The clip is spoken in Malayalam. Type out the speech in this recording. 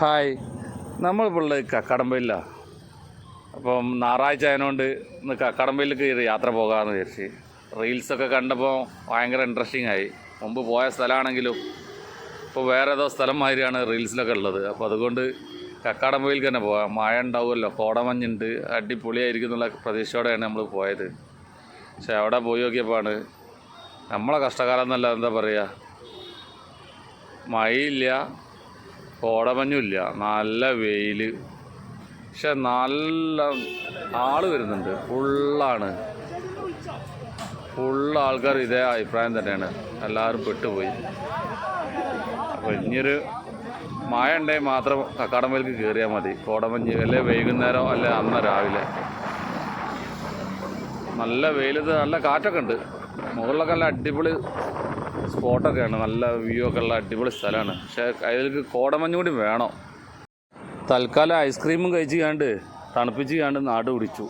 ഹായ്. നമ്മളിപ്പോൾ ഉള്ളത് കക്കടമ്പയിലാണ് അപ്പം ഞായറാഴ്ച ആയതുകൊണ്ട് ഇന്ന് കക്കടമ്പയിലേക്ക് ഒരു യാത്ര പോകാമെന്ന് വിചാരിച്ച്. റീൽസൊക്കെ കണ്ടപ്പോൾ ഭയങ്കര ഇൻട്രസ്റ്റിംഗ് ആയി. മുമ്പ് പോയ സ്ഥലമാണെങ്കിലും ഇപ്പോൾ വേറെ ഏതോ സ്ഥലം മാതിരിയാണ് റീൽസിലൊക്കെ ഉള്ളത്. അപ്പോൾ അതുകൊണ്ട് കക്കാടമ്പയിലേക്ക് തന്നെ പോകാം. മഴ ഉണ്ടാവുമല്ലോ. കോടമഞ്ഞുണ്ട്. അടിപൊളിയായിരിക്കും എന്നുള്ള പ്രതീക്ഷയോടെയാണ് നമ്മൾ പോയത്. പക്ഷെ അവിടെ പോയി നോക്കിയപ്പോഴാണ് നമ്മളെ കഷ്ടകാലം എന്നല്ല എന്താ പറയുക മഴയില്ല. കോടമഞ്ഞുമില്ല നല്ല വെയിൽ. പക്ഷെ നല്ല ആൾ വരുന്നുണ്ട്. ഫുള്ളാണ്. ഫുള്ള് ആൾക്കാർ ഇതേ അഭിപ്രായം തന്നെയാണ്. എല്ലാവരും പെട്ടുപോയി. അപ്പോൾ ഇനിയൊരു മഴ ഉണ്ടെങ്കിൽ മാത്രം കക്കാടമ്പലേക്ക് കയറിയാൽ മതി. കോടമഞ്ഞ് അല്ലെ വൈകുന്നേരം അല്ലെ അന്ന് രാവിലെ. നല്ല വെയിലത്ത് നല്ല കാറ്റൊക്കെ ഉണ്ട്. മുകളിലൊക്കെ നല്ല അടിപൊളി സ്പോട്ടൊക്കെയാണ്. നല്ല വ്യൂ ഒക്കെ ഉള്ള അടിപൊളി സ്ഥലമാണ്. പക്ഷേ അതിലേക്ക് കോടമഞ്ഞ് കൂടി വേണം. തൽക്കാലം ഐസ്ക്രീമും കഴിച്ച് കണ്ട് തണുപ്പിച്ച് കണ്ട് നാട് പിടിച്ചു.